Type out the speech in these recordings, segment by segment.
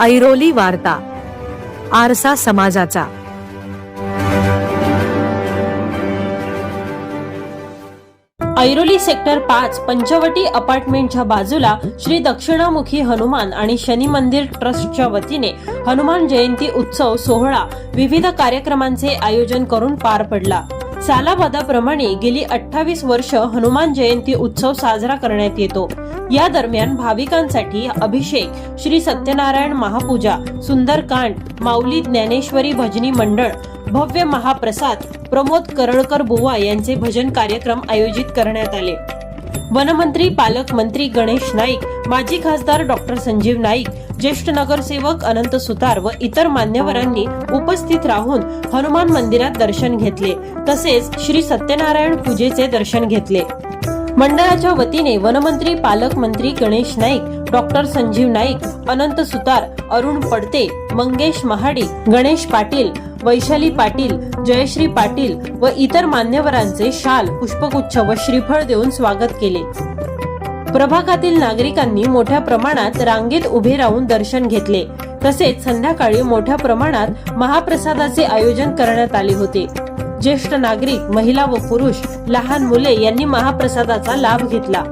ऐरोली वार्ता आरसा समाजाचा. ऐरोली सेक्टर पाच पंचवटी अपार्टमेंटच्या बाजूला श्री दक्षिणामुखी हनुमान आणि शनी मंदिर ट्रस्टच्या वतीने हनुमान जयंती उत्सव सोहळा विविध कार्यक्रमांचे आयोजन करून पार पडला. सालाबादाप्रमाणे गेली अठ्ठावीस वर्ष हनुमान जयंती उत्सव साजरा करण्यात येतो. या दरम्यान भाविकांसाठी अभिषेक श्री सत्यनारायण महापूजा सुंदरकांड माऊली ज्ञानेश्वरी भजनी मंडळ भव्य महाप्रसाद प्रमोद करळकर बुवा यांचे भजन कार्यक्रम आयोजित करण्यात आले. वनमंत्री पालकमंत्री गणेश नाईक माजी खासदार डॉक्टर संजीव नाईक ज्येष्ठ नगरसेवक अनंत सुतार व इतर मान्यवरांनी उपस्थित राहून हनुमान मंदिरात दर्शन घेतले. तसेच श्री सत्यनारायण पूजेचे दर्शन घेतले. मंडळाच्या वतीने वनमंत्री पालकमंत्री गणेश नाईक डॉक्टर संजीव नाईक अनंत सुतार अरुण पडते मंगेश महाडी गणेश पाटील वैशाली पाटील जयश्री पाटील व इतर मान्यवरांचे शाल पुष्पगुच्छ व श्रीफळ देऊन स्वागत केले. प्रभागातील नागरिकांनी मोठ्या प्रमाणात रांगेत उभे राहून दर्शन घेतले. तसेच संध्याकाळी मोठ्या प्रमाणात महाप्रसादाचे आयोजन करण्यात आले होते. ज्येष्ठ नागरिक महिला व पुरुष लहान मुले यांनी महाप्रसादाचा लाभ घेतला.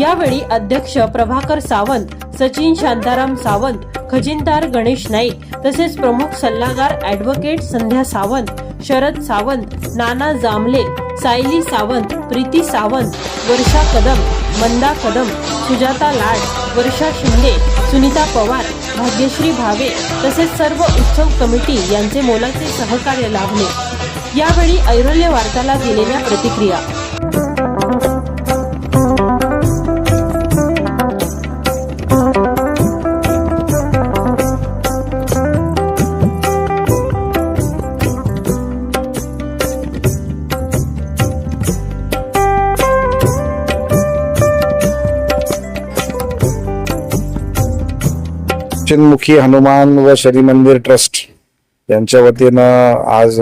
यावेळी अध्यक्ष प्रभाकर सावंत सचिन शांताराम सावंत खजिनदार गणेश नाईक तसेच प्रमुख सल्लागार ऍडव्होकेट संध्या सावंत शरद सावंत नाना जांभले सायली सावंत प्रीती सावंत वर्षा कदम मंदा कदम सुजाता लाड वर्षा शिंदे सुनीता पवार भाग्यश्री भावे तसेच सर्व उत्सव कमिटी यांचे मोलाचे सहकार्य लाभले. यावेळी ऐरोल्य वार्ताला दिलेल्या प्रतिक्रिया चिन्मुखी हनुमान व शनी मंदिर ट्रस्ट यांच्या वतीनं आज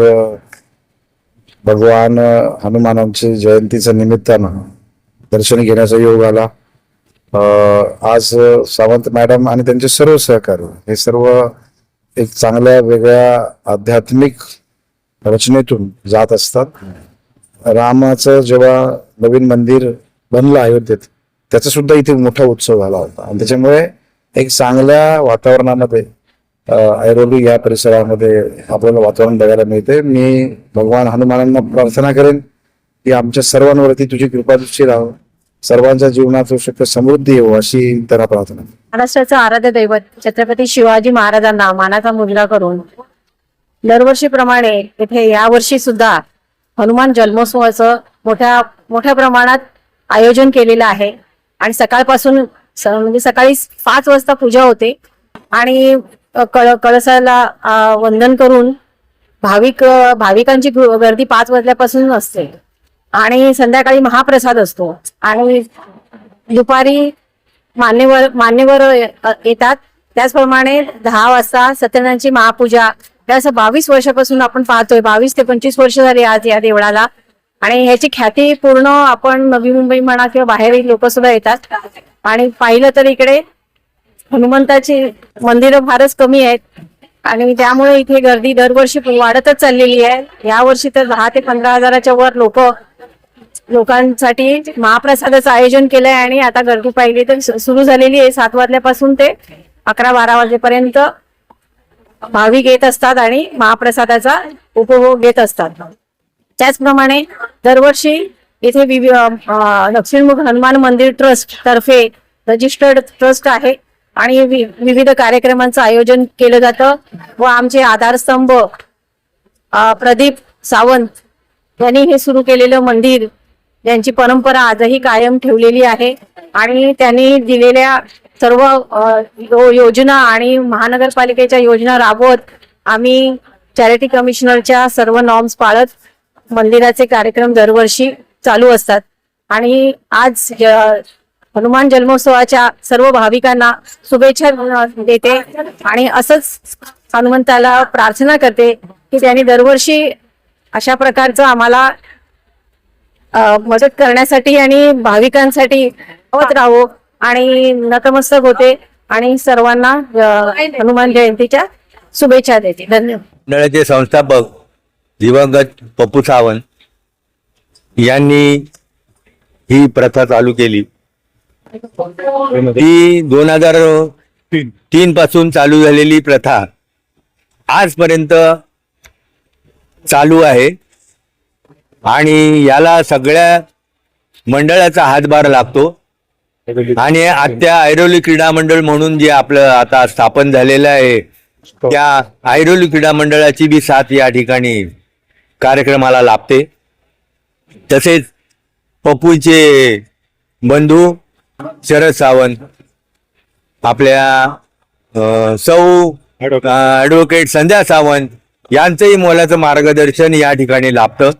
भगवान हनुमानांची जयंतीच्या निमित्तानं दर्शन घेण्याचा योग आला. आज सावंत मॅडम आणि त्यांचे सर्व सहकारी हे सर्व एक चांगल्या वेगळ्या आध्यात्मिक रचनेतून जात असतात. रामाचं जेव्हा नवीन मंदिर बनलं अयोध्येत त्याचा सुद्धा इथे मोठा उत्सव झाला होता. आणि त्याच्यामुळे एक चांगल्या वातावरणामध्ये ऐरोली या परिसरामध्ये आपल्याला वातावरण बघायला मिळते. मी भगवान हनुमानांना प्रार्थना करेन की आमच्या सर्वांवरती तुझी कृपा दृष्टी राहो. सर्वांच्या जीवनात शक्य समृद्धी येऊ अशी त्यांना प्रार्थना. महाराष्ट्राचं आराध्य दैवत छत्रपती शिवाजी महाराजांना मानाचा मुलगा करून दरवर्षीप्रमाणे इथे यावर्षी सुद्धा हनुमान जन्मोत्सवाचं मोठ्या मोठ्या प्रमाणात आयोजन केलेलं आहे. आणि सकाळपासून स- म्हणजे सकाळी पाच वाजता पूजा होते. आणि कळ कळसाला वंदन करून भाविक भाविकांची गर्दी पाच वाजल्यापासून असते. आणि संध्याकाळी महाप्रसाद असतो. आणि दुपारी मान्यवर मान्यवर येतात. त्याचप्रमाणे दहा वाजता सत्यनारायणची महापूजा. हे असं बावीस वर्षापासून आपण पाहतोय. बावीस ते पंचवीस वर्ष झाली आज या देवळाला. आणि ह्याची ख्याती पूर्ण आपण नवी मुंबई म्हणा किंवा बाहेरील लोक सुद्धा येतात. आणि पाहिलं तर इकडे हनुमंताची मंदिरं फारच कमी आहेत. आणि त्यामुळे इथे गर्दी दरवर्षी वाढतच चाललेली आहे. यावर्षी तर दहा ते पंधरा हजाराच्या वर लोक लोकांसाठी महाप्रसादाचं आयोजन केलंय आणि आता गर्दी पाहिली तर सुरू झालेली आहे. सात वाजल्यापासून ते अकरा बारा वाजेपर्यंत भाविक येत असतात आणि महाप्रसादाचा उपभोग घेत असतात. त्याचप्रमाणे दरवर्षी इथे विवि- दक्षिणमुख हनुमान मंदिर ट्रस्ट तर्फे रजिस्टर्ड ट्रस्ट आहे. आणि वि- विविध कार्यक्रमांचं आयोजन केलं जातं. व आमचे आधारस्तंभ प्रदीप सावंत यांनी हे सुरू केलेलं मंदिर यांची परंपरा आजही कायम ठेवलेली आहे. आणि त्यांनी दिलेल्या सर्व यो- योजना आणि महानगरपालिकेच्या योजना राबवत आम्ही चॅरिटी कमिशनरच्या सर्व नॉर्म्स पाळत मंदिराचे कार्यक्रम दरवर्षी चालू असतात. आणि आज हनुमान जन्मोत्सवाच्या सर्व भाविकांना शुभेच्छा देते आणि असंच हनुमंताला प्रार्थना करते की त्यांनी दरवर्षी अशा प्रकारचं आम्हाला मदत करण्यासाठी आणि भाविकांसाठी होत राहो आणि नतमस्तक होते आणि सर्वांना हनुमान जयंतीच्या शुभेच्छा देते. धन्यवाद. मंडळाचे संस्थापक दिवंगत पप्पू सावंत. यांनी ही प्रथा चालू केली. ती दोन हजार तीन पासून चालू झालेली प्रथा आजपर्यंत चालू आहे. आणि याला सगळ्या मंडळाचा हातभार लागतो. आणि आत्या ऐरोली क्रीडा मंडळ म्हणून जे आपलं आता स्थापन झालेलं आहे त्या ऐरोली क्रीडा मंडळाची बी साथ या ठिकाणी कार्यक्रमाला लाभते. तसेच पप्पूचे बंधू शरद सावंत आपल्या सौ ॲडव्होकेट संध्या सावंत यांचंही मोलाचं मार्गदर्शन या ठिकाणी लाभतं.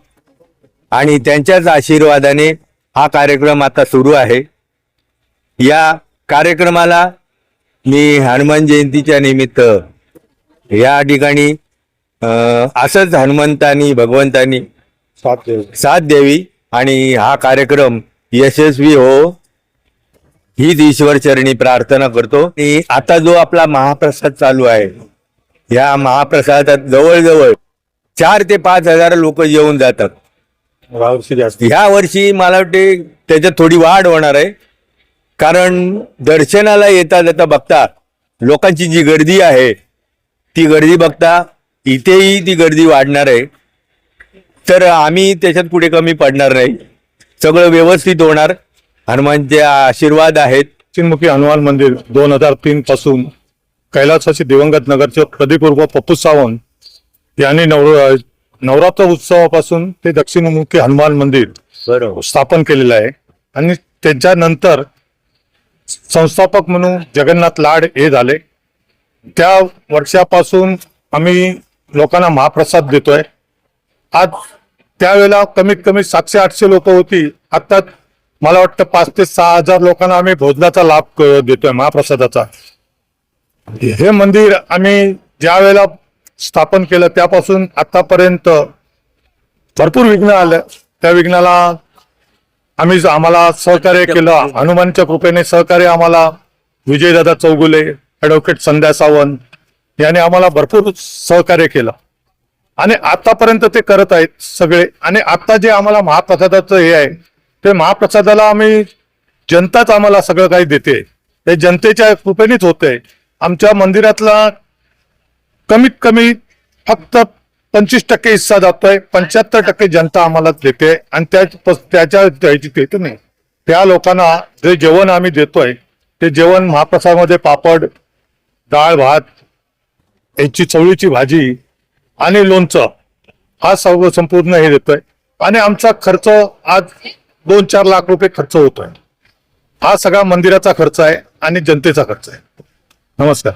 आणि त्यांच्याच आशीर्वादाने हा कार्यक्रम आता सुरू आहे. या कार्यक्रमाला मी हनुमान जयंतीच्या निमित्त या ठिकाणी असंच हनुमंतानी भगवंतानी साथ द्यावी आणि हा कार्यक्रम यशस्वी हो हीच ईश्वर चरणी प्रार्थना करतो. आणि आता जो आपला महाप्रसाद चालू आहे या महाप्रसादात जवळजवळ चार ते पाच हजार लोक येऊन जातात. ह्या वर्षी मला वाटते त्याच्यात थोडी वाढ होणार आहे. कारण दर्शनाला येता जाता बघता लोकांची जी गर्दी आहे ती गर्दी बघता इथेही ती गर्दी वाढणार आहे. तर आम्ही त्याच्यात कुठे कमी पडणार नाही. सगळं व्यवस्थित होणार. हनुमानचे आशीर्वाद आहेत. चिन्मुखी हनुमान मंदिर दोन हजार तीन पासून कैलासाचे दिवंगत नगरचे प्रदीप उर्फ पप्पू सावंत यांनी नवर नवरात्र उत्सवापासून ते दक्षिणमुखी हनुमान मंदिर स्थापन केलेलं आहे. आणि त्याच्यानंतर संस्थापक म्हणून जगन्नाथ लाड हे झाले. त्या वर्षापासून आम्ही लोकांना महाप्रसाद देतोय. आज त्यावेळेला कमीत कमी सातशे आठशे लोक होती. आता मला वाटतं पाच ते सहा हजार लोकांना आम्ही भोजनाचा लाभ देतोय महाप्रसादाचा. हे मंदिर आम्ही ज्या वेळेला स्थापन केलं त्यापासून आतापर्यंत भरपूर विघ्न आलं. त्या विघ्नाला आम्ही आम्हाला सहकार्य केलं. हनुमानच्या कृपेने सहकार्य आम्हाला विजयदादा चौगुले ऍडव्होकेट संध्या सावंत यांनी आम्हाला भरपूर सहकार्य केलं. आणि आतापर्यंत ते करत आहेत सगळे. आणि आता जे आम्हाला महाप्रसादाचं हे आहे ते महाप्रसादाला आम्ही जनताच आम्हाला सगळं काही देते. ते जनतेच्या कृपेनेच होते आमच्या मंदिरातला कमीत कमी फक्त पंचवीस टक्के हिस्सा जातोय. पंच्याहत्तर टक्के जनता आम्हाला देते. आणि त्या त्याच्या देत नाही. त्या लोकांना जे जेवण आम्ही देतोय ते जेवण महाप्रसादामध्ये पापड डाळ भात याची चवळीची भाजी आणि लोणचं. हा सर्व संपूर्ण हे देतोय. आणि आमचा खर्च आज दोन चार लाख रुपये खर्च होतोय. हा सगळा मंदिराचा खर्च आहे आणि जनतेचा खर्च आहे. नमस्कार.